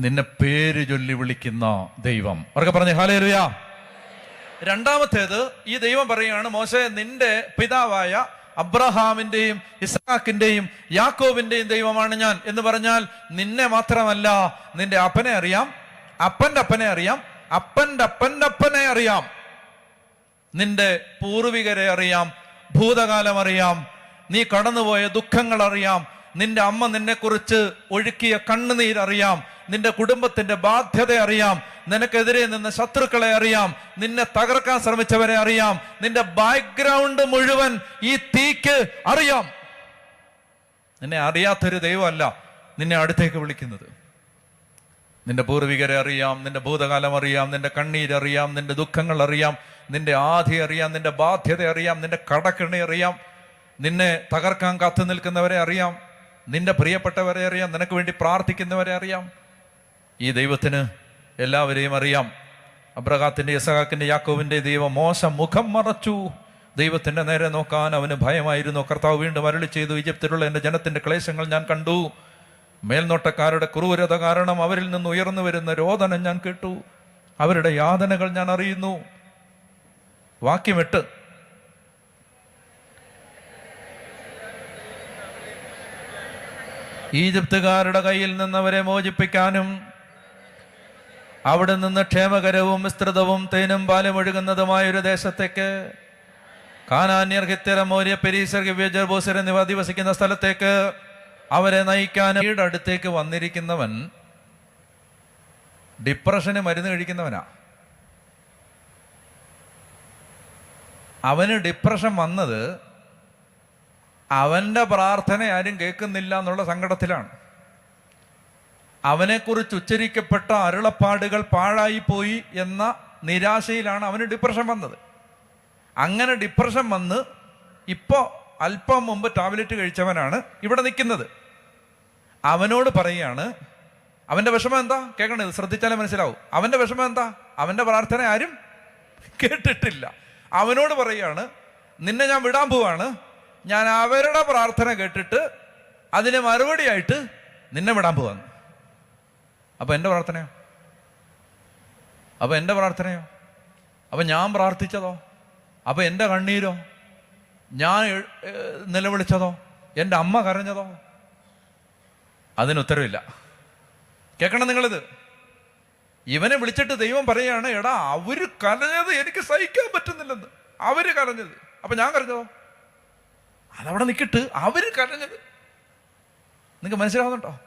നിന്നെ പേര് ചൊല്ലി വിളിക്കുന്ന ദൈവം. അവർക്ക് പറഞ്ഞു ഹാലേലുയ രണ്ടാമത്തേത് ഈ ദൈവം പറയുകയാണ് മോശ നിന്റെ പിതാവായ അബ്രഹാമിന്റെയും ഇസാഖിന്റെയും യാക്കോബിന്റെയും ദൈവമാണ് ഞാൻ. എന്ന് പറഞ്ഞാൽ നിന്നെ മാത്രമല്ല നിന്റെ അപ്പനെ അറിയാം അപ്പന്റെ അപ്പനെ അറിയാം അപ്പന്റെ അപ്പന്റെ അപ്പനെ അറിയാം. നിന്റെ പൂർവികരെ അറിയാം ഭൂതകാലം അറിയാം നീ കടന്നുപോയ ദുഃഖങ്ങൾ അറിയാം നിന്റെ അമ്മ നിന്നെക്കുറിച്ച് ഒഴുക്കിയ കണ്ണുനീരറിയാം നിന്റെ കുടുംബത്തിന്റെ ബാധ്യത അറിയാം. നിനക്കെതിരെ നിന്ന ശത്രുക്കളെ അറിയാം. നിന്നെ തകർക്കാൻ ശ്രമിച്ചവരെ അറിയാം. നിന്റെ ബാക്ക്ഗ്രൗണ്ട് മുഴുവൻ ഈ തീക്ക് അറിയാം. നിന്നെ അറിയാത്തൊരു ദൈവമല്ല നിന്നെ അടുത്തേക്ക് വിളിക്കുന്നത്. നിന്റെ പൂർവികരെ അറിയാം നിന്റെ ഭൂതകാലം അറിയാം നിന്റെ കണ്ണീരറിയാം നിന്റെ ദുഃഖങ്ങൾ അറിയാം നിന്റെ ആധി അറിയാം നിന്റെ ബാധ്യത അറിയാം നിന്റെ കടക്കിണി അറിയാം നിന്നെ തകർക്കാൻ കാത്തു നിൽക്കുന്നവരെ അറിയാം നിന്റെ പ്രിയപ്പെട്ടവരെ അറിയാം നിനക്ക് വേണ്ടി പ്രാർത്ഥിക്കുന്നവരെ അറിയാം. ഈ ദൈവത്തിന് എല്ലാവരെയും അറിയാം. അബ്രഹാത്തിന്റെ യസഹാക്കിന്റെ യാക്കോവിന്റെ ദൈവം മോശം മുഖം മറച്ചു. ദൈവത്തിന്റെ നേരെ നോക്കാൻ അവന് ഭയമായിരുന്നു. കർത്താവ് വീണ്ടും അരളി ചെയ്തു ഈജിപ്തിലുള്ള എന്റെ ജനത്തിന്റെ ക്ലേശങ്ങൾ ഞാൻ കണ്ടു. മേൽനോട്ടക്കാരുടെ ക്രൂരത കാരണം അവരിൽ നിന്ന് ഉയർന്നു വരുന്ന രോദനം ഞാൻ കേട്ടു. അവരുടെ യാതനകൾ ഞാൻ അറിയുന്നു. വാക്യമെട്ട്. ഈജിപ്തുകാരുടെ കയ്യിൽ നിന്ന് അവരെ മോചിപ്പിക്കാനും അവിടെ നിന്ന് ക്ഷേമകരവും വിസ്തൃതവും തേനും പാലും ഒഴുകുന്നതുമായ ഒരു ദേശത്തേക്ക്. കാനാന്യർ ഹിത്തര മോര്യ പെരീസർ ഗവ്യജർ ബോസർ എന്നിവ അധിവസിക്കുന്ന സ്ഥലത്തേക്ക് അവരെ നയിക്കാൻ വീട് അടുത്തേക്ക് വന്നിരിക്കുന്നവൻ ഡിപ്രഷന് മരുന്ന് കഴിക്കുന്നവനാ. അവന് ഡിപ്രഷൻ വന്നത് അവന്റെ പ്രാർത്ഥന ആരും കേൾക്കുന്നില്ല എന്നുള്ള സങ്കടത്തിലാണ്. അവനെക്കുറിച്ച് ഉച്ചരിക്കപ്പെട്ട അരുളപ്പാടുകൾ പാഴായി പോയി എന്ന നിരാശയിലാണ് അവന് ഡിപ്രഷൻ വന്നത്. അങ്ങനെ ഡിപ്രഷൻ വന്ന് ഇപ്പോൾ അല്പം മുമ്പ് ടാബ്ലറ്റ് കഴിച്ചവനാണ് ഇവിടെ നിൽക്കുന്നത്. അവനോട് പറയുകയാണ് അവന്റെ വിഷമം എന്താ? കേൾക്കണത് ശ്രദ്ധിച്ചാലേ മനസ്സിലാവും. അവന്റെ വിഷമം എന്താ? അവന്റെ പ്രാർത്ഥന ആരും കേട്ടിട്ടില്ല. അവനോട് പറയുകയാണ് നിന്നെ ഞാൻ വിടാൻ പോവാണ്. ഞാൻ അവരുടെ പ്രാർത്ഥന കേട്ടിട്ട് അതിന് മറുപടിയായിട്ട് നിന്നെ വിടാൻ പോവാന്ന് അപ്പൊ എന്റെ പ്രാർത്ഥനയോ? അപ്പോൾ എന്റെ പ്രാർത്ഥനയോ? അപ്പോൾ ഞാൻ പ്രാർത്ഥിച്ചതോ? അപ്പോൾ എന്റെ കണ്ണീരോ? ഞാൻ നിലവിളിച്ചതോ? എന്റെ അമ്മ കരഞ്ഞതോ? അതിന് ഉത്തരവില്ല. കേൾക്കണം നിങ്ങളിത്. ഇവനെ വിളിച്ചിട്ട് ദൈവം പറയുകയാണ് എടാ അവർ കരഞ്ഞത് എനിക്ക് സഹിക്കാൻ പറ്റുന്നില്ലെന്ന്. അവർ കരഞ്ഞത്. അപ്പൊ ഞാൻ കരഞ്ഞതോ? അതവിടെ നിൽക്കിട്ട് അവർ കരഞ്ഞത്. നിങ്ങൾക്ക് മനസ്സിലാവുന്നുണ്ടോ?